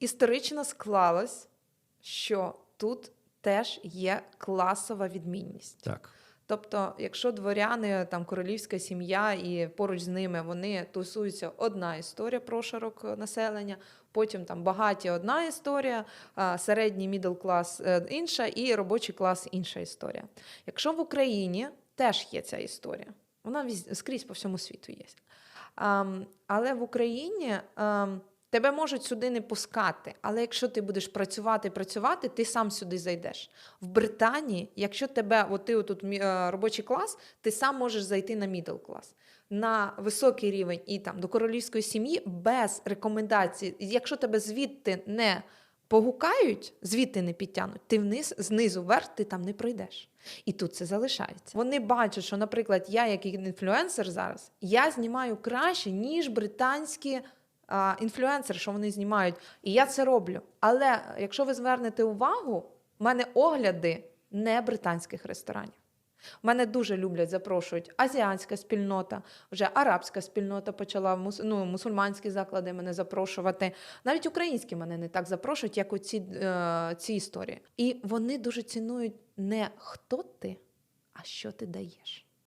історично склалось, що тут теж є класова відмінність. Так. Тобто, якщо дворяни, там королівська сім'я і поруч з ними вони тусуються одна історія прошарок е, населення, потім там багаті одна історія, середній мідл клас е, інша, і робочий клас інша історія. Якщо в Україні теж є ця історія, вона скрізь по всьому світу є. Але в Україні тебе можуть сюди не пускати. Але якщо ти будеш працювати, працювати, ти сам сюди зайдеш. В Британії, якщо тебе, от ти отут е, робочий клас, ти сам можеш зайти на мідл клас. На високий рівень і там до королівської сім'ї без рекомендацій. Якщо тебе звідти не погукають, звідти не підтягнуть, ти вниз, знизу вверх, ти там не пройдеш. І тут це залишається. Вони бачать, що, наприклад, я, як інфлюенсер зараз, я знімаю краще, ніж британські інфлюенсери, що вони знімають. І я це роблю. Але якщо ви звернете увагу, в мене огляди не британських ресторанів. Мене дуже люблять, запрошують азіатська спільнота, вже арабська спільнота почала мус, ну, мусульманські заклади мене запрошувати. Навіть українські мене не так запрошують, як оці е, ці історії. І вони дуже цінують не хто ти, а що ти даєш.